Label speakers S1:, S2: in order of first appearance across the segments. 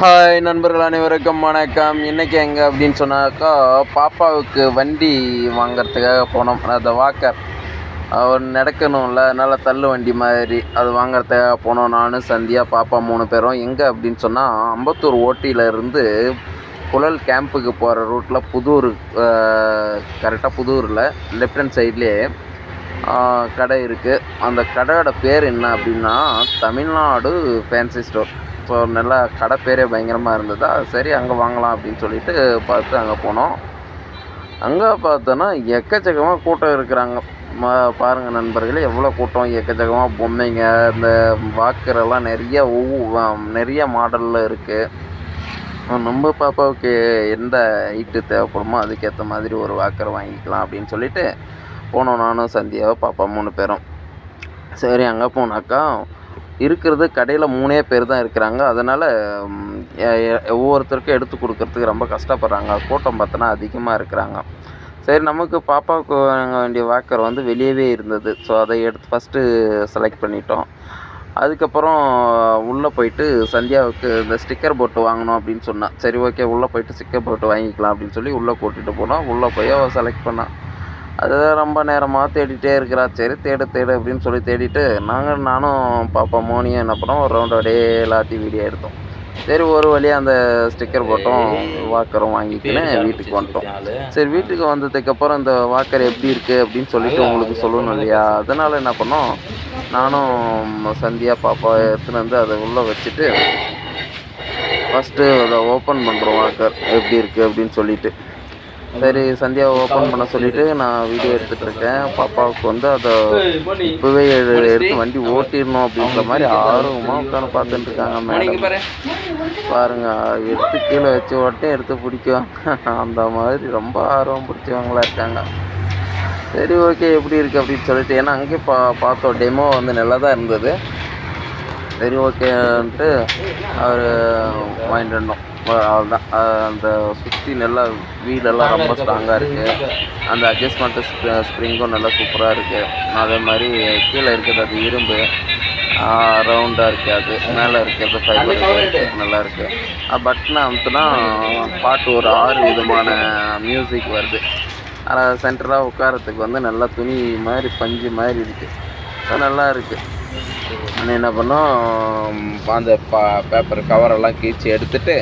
S1: Hi நண்பர்கள் அனைவருக்கும் வணக்கம். இன்றைக்கி எங்கே அப்படின்னு சொன்னாக்கா பாப்பாவுக்கு வண்டி வாங்குறதுக்காக போனோம். அந்த வாக்கர் அவர் நடக்கணும்ல அதனால் தள்ளு வண்டி மாதிரி அது வாங்கிறதுக்காக போனோம். நானும் சந்தியா பாப்பா மூணு பேரும். எங்கே அப்படின்னு சொன்னால் அம்பத்தூர் ஓட்டியில் இருந்து புழல் கேம்புக்கு போகிற ரூட்டில் புதூர் கரெக்டாக புதூரில் லெஃப்ட் ஹேண்ட் சைட்லேயே கடை இருக்குது அந்த கடையோட பேர் என்ன அப்படின்னா தமிழ்நாடு ஃபேன்சி ஸ்டோர் இப்போ நல்லா கடை பேரே பயங்கரமாக இருந்ததா. சரி அங்கே வாங்கலாம் அப்படின்னு சொல்லிட்டு பார்த்து அங்கே போனோம். அங்கே பார்த்தோன்னா எக்கச்சக்கமாக கூட்டம் இருக்கிறாங்க. ம பாருங்கள் நண்பர்களே எவ்வளோ கூட்டம் எக்கச்சக்கமாக பொம்மைங்க. இந்த வாக்கரெல்லாம் நிறைய ஒவ்வொரு நிறைய மாடலில் இருக்குது நம்ம பாப்பாவுக்கு எந்த ஹைட்டு தேவைப்படுமோ அதுக்கேற்ற மாதிரி ஒரு வாக்கர் வாங்கிக்கலாம் அப்படின்னு சொல்லிட்டு போனோம். நானும் சந்தியாவை பாப்பா மூணு பேரும். சரி அங்கே போனாக்கா இருக்கிறது கடையில் மூணே பேர் தான் இருக்கிறாங்க. அதனால் ஒவ்வொருத்தருக்கும் எடுத்து கொடுக்கறதுக்கு ரொம்ப கஷ்டப்படுறாங்க. கூட்டம் பார்த்தோன்னா அதிகமாக இருக்கிறாங்க. சரி நமக்கு பாப்பாவுக்கு வாங்க வேண்டிய வாக்கர் வந்து வெளியவே இருந்தது. ஸோ அதை எடுத்து ஃபஸ்ட்டு செலக்ட் பண்ணிட்டோம். அதுக்கப்புறம் உள்ளே போயிட்டு சந்தியாவுக்கு இந்த ஸ்டிக்கர் போட்டு வாங்கணும் அப்படின்னு சொன்னான். சரி ஓகே உள்ளே போயிட்டு ஸ்டிக்கர் போட்டு வாங்கிக்கலாம் அப்படின்னு சொல்லி உள்ளே கூட்டிகிட்டு போனோம். உள்ளே போய் அவள் செலக்ட் பண்ணான் அதுதான் ரொம்ப நேரமாக தேடிட்டே இருக்கிறா. சரி தேடு தேடு அப்படின்னு சொல்லி தேடிட்டு நாங்கள் நானும் பாப்பா மோனியும் என்ன பண்ணோம் ஒரு ரவுண்ட் அப்படியே எல்லாத்தையும் வீடியோ எடுத்தோம். சரி ஒரு வழியாக அந்த ஸ்டிக்கர் போட்டோம் வாக்கரும் வாங்கிக்கின்னு வீட்டுக்கு வந்துட்டோம். சரி வீட்டுக்கு வந்ததுக்கப்புறம் இந்த வாக்கர் எப்படி இருக்குது அப்படின்னு சொல்லிட்டு உங்களுக்கு சொல்லணும் இல்லையா? அதனால் என்ன பண்ணோம் நானும் சந்தியா பாப்பா எடுத்துன்னு வந்து அதை உள்ளே வச்சுட்டு ஃபஸ்ட்டு அதை ஓப்பன் பண்ணுறோம் வாக்கர் எப்படி இருக்குது அப்படின்னு சொல்லிட்டு. சரி சந்தியாவை ஓப்பன் பண்ண சொல்லிட்டு நான் வீடியோ எடுத்துட்டு இருக்கேன் பாப்பாவுக்கு வந்து அதை இப்போவே எடுத்து வண்டி ஓட்டிடணும் அப்படின்ற மாதிரி ஆர்வமாக உட்காந்து பார்த்துட்டு இருக்காங்க மேடம் பாருங்க எடுத்து கீழே வச்சு ஓட்டே எடுத்து பிடிக்குவாங்க. அந்த மாதிரி ரொம்ப ஆர்வம் பிடிச்சவங்களா இருக்காங்க. சரி ஓகே எப்படி இருக்குது அப்படின்னு சொல்லிட்டு ஏன்னா அங்கேயே பா பார்த்தோம் டெமோ வந்து நல்லா தான் இருந்தது. சரி ஓகேன்ட்டு அவர் வாங்கிட்டு வந்தோம் அவ்வளோதான் அந்த சுற்றி நல்லா வீலெல்லாம் ரொம்ப ஸ்ட்ராங்காக இருக்குது அந்த அட்ஜஸ்ட்மெண்ட்டு ஸ்ப்ரிங்கும் நல்லா சூப்பராக இருக்குது அதே மாதிரி கீழே இருக்கிறது அது இரும்பு. ரவுண்டாக இருக்குது அது. மேலே இருக்கிறது ஃபைபர் நல்லா இருக்குது பட்டனை அமுத்துனா பாட்டு ஒரு ஆறு விதமான மியூசிக் வருது. ஆனால் சென்டராக உட்காரத்துக்கு வந்து நல்லா துணி மாதிரி பஞ்சு மாதிரி இருக்குது நல்லா இருக்குது நான் என்ன பண்ணோம் அந்த பா பேப்பர் கவரெல்லாம் கீழ்ச்சி எடுத்துட்டு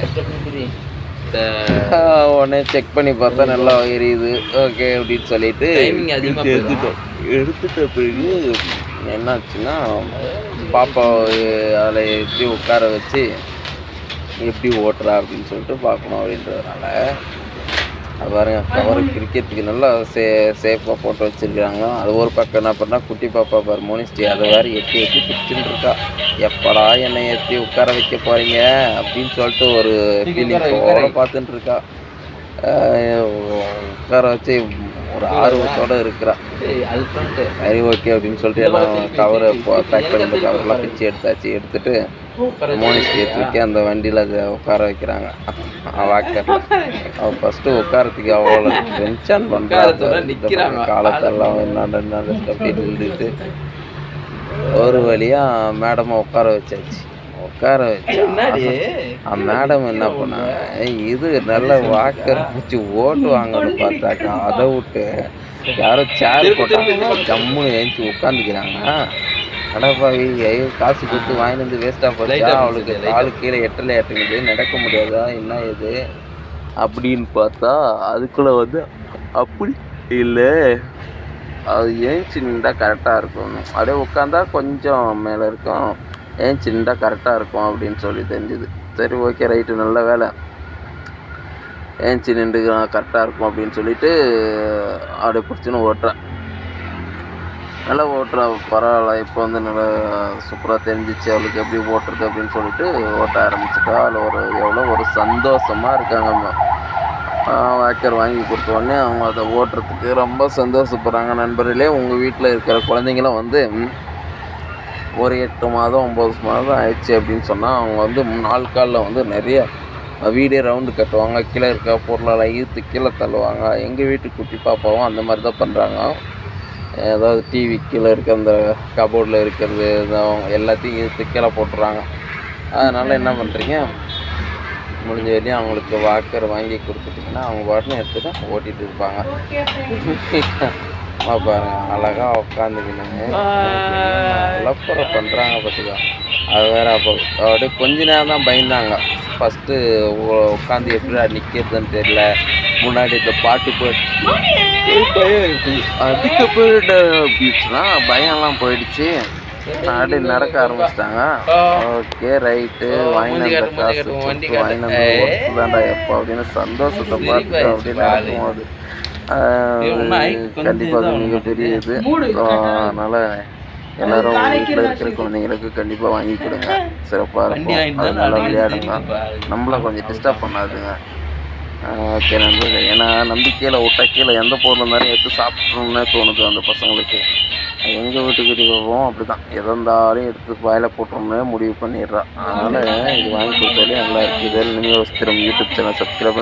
S1: உடனே செக் பண்ணி பார்த்தா நல்லா எரியுது. ஓகே அப்படின்னு சொல்லிட்டு எடுத்துட்டோம். எடுத்துட்ட பிறகு என்னாச்சுன்னா பாப்பா அதில் எப்படி உட்கார வச்சு எப்படி ஓட்டுறா அப்படின்னு சொல்லிட்டு பார்க்கணும் அப்படின்றதுனால அது பாருங்க கவர் கிரிக்கெட்டுக்கு நல்லா சே சேஃபாக போட்டு வச்சுருக்காங்க அது ஒரு பக்கம் என்ன பண்ணால் குட்டி பாப்பா பாரு மோனிஸ்டி அதை வேறு எட்டி எட்டி பிடிச்சிட்டு இருக்கா. எப்படா என்னை ஏற்றி உட்கார வைக்க போகிறீங்க அப்படின்னு சொல்லிட்டு ஒரு ஃபீலிங்கோட பார்த்துட்டு இருக்கா. உட்கார வச்சு ஒரு ஆர்வத்தோடு இருக்கிறா. சரி ஓகே அப்படின்னு சொல்லிட்டு எல்லாம் கவரை பேக் பண்ணி கவர்லாம் பிச்சு எடுத்தாச்சு. எடுத்துட்டு மோனிஸ்டியை தூக்கி அந்த வண்டியில் அதை உட்கார வைக்கிறாங்க. வாக்கர் அவள் ஃபஸ்ட்டு உட்காரத்துக்கு அவ்வளோ டென்ஷன் பண்ணுறாங்க காலத்தெல்லாம் என்னண்டு அப்படின்னு நின்றுட்டு ஒரு வழியாக மேடமை உட்கார வச்சாச்சு. உட்கார வச்சு மேடம் என்ன பண்ணாங்க இது நல்ல வாக்கர் வச்சு ஓட்டு வாங்கன்னு பார்த்தாக்கா அதை விட்டு யாரோ சேர் போட்டாங்க ஜம்முன்னு ஏஞ்சி உட்காந்துக்கிறாங்க கடப்பாவி ஐயோ காசு கொடுத்து வாங்கிட்டு வந்து வேஸ்ட்டாக போச்சா? அவளுக்கு காலு கீழே எட்டலை எட்டுங்குது நடக்க முடியாதா? என்ன இது? அப்படின்னு பார்த்தா அதுக்குள்ளே வந்து அப்படி இல்லை. அது ஏஞ்சி நின்றா கரெக்டாக இருக்கும் அப்படியே உட்காந்தா கொஞ்சம் மேலே இருக்கும். ஏஞ்சி நின்றா கரெக்டாக இருக்கும் அப்படின்னு சொல்லி தெரிஞ்சுது. சரி ஓகே ரைட்டு நல்ல வேலை. ஏஞ்சி நின்றுக்கிறான் கரெக்டாக இருக்கும் அப்படின்னு சொல்லிட்டு அப்படி பிடிச்சின்னு ஓட்டுறேன். நல்லா ஓட்டுறா பரவாயில்ல. இப்போ வந்து நல்லா சூப்பராக தெரிஞ்சிச்சு. அவளுக்கு எப்படி ஓட்டுறது அப்படின்னு சொல்லிட்டு ஓட்ட ஆரம்பிச்சிட்டா. அதில் ஒரு எவ்வளோ ஒரு சந்தோஷமாக இருக்காங்க. வாக்கர் வாங்கி கொடுத்த உடனே அவங்க அதை ஓட்டுறதுக்கு ரொம்ப சந்தோஷப்படுறாங்க. நண்பர்களே உங்கள் வீட்டில் இருக்கிற குழந்தைங்களாம் வந்து ஒரு எட்டு மாதம் ஒம்பது மாதம் ஆயிடுச்சு அப்படின்னு சொன்னால் அவங்க வந்து நாலு காலில் வந்து நிறைய வீடே ரவுண்டு கட்டுவாங்க. கீழே இருக்க பொருளெல்லாம் ஈர்த்து கீழே தள்ளுவாங்க. எங்கள் வீட்டு குட்டி பாப்பாவும் அந்த மாதிரி தான் பண்ணுறாங்க ஏதாவது டிவி கீழே இருக்க அந்த கபோர்டில் இருக்கிறது எல்லாத்தையும் இழுத்து கீழே போட்டுறாங்க. அதனால் என்ன பண்ணுறீங்க முடிஞ்ச வரையும் அவங்களுக்கு வாக்கர் வாங்கி கொடுத்துட்டிங்கன்னா அவங்க பாட்டுன்னு எடுத்துகிட்டு ஓட்டிகிட்டு இருப்பாங்க. பாருங்க அழகாக உட்காந்துக்கின்னு விளப்பரம் பண்ணுறாங்க பார்த்துக்கோ அது வேற அப்போ அப்படியே கொஞ்ச நேரம் தான் பயந்தாங்க. ஃபஸ்ட்டு உட்காந்து எப்படிடா நிற்கிறதுன்னு தெரியல. முன்னாடி இந்த பாட்டு இருக்குது அதுக்கப்புறம் பீச்னா பயம்லாம் போயிடுச்சு. அப்படியே நடக்க ஆரம்பிச்சிட்டாங்க. ஓகே ரைட்டு வாங்கின காசு கொடுத்து வாங்கின தான்டா எப்போ அப்படின்னு சந்தோஷத்தை பார்த்து அப்படியே நடக்கும்போது கண்டிப்பாக அது மிகப்பெரிய இது அதனால எல்லாரும் வீட்டில் இருக்கிற குழந்தைங்களுக்கு கண்டிப்பாக வாங்கி கொடுங்க. சிறப்பாக இருக்கும். அது நல்லா விளையாடுங்க. நம்மளை கொஞ்சம் டிஸ்டர்ப் பண்ணாதுங்க. ஓகே நண்பர்கள். ஏன்னா நம்பிக்கையில் விட்டா கீழே எந்த பொருள் இருந்தாலும் எடுத்து சாப்பிட்றோம்னே தோணுது அந்த பசங்களுக்கு. எங்கள் வீட்டுக்கு போவோம். அப்படி தான் எதை இருந்தாலும் எடுத்து வாயில் போட்டோம்னே முடிவு பண்ணிடுறான் அதனால் இது வாங்கி கொடுத்தாலே நல்லா இருக்குது. இதில் நீங்கள் யூடியூப் சேனல் சப்ஸ்கிரைப்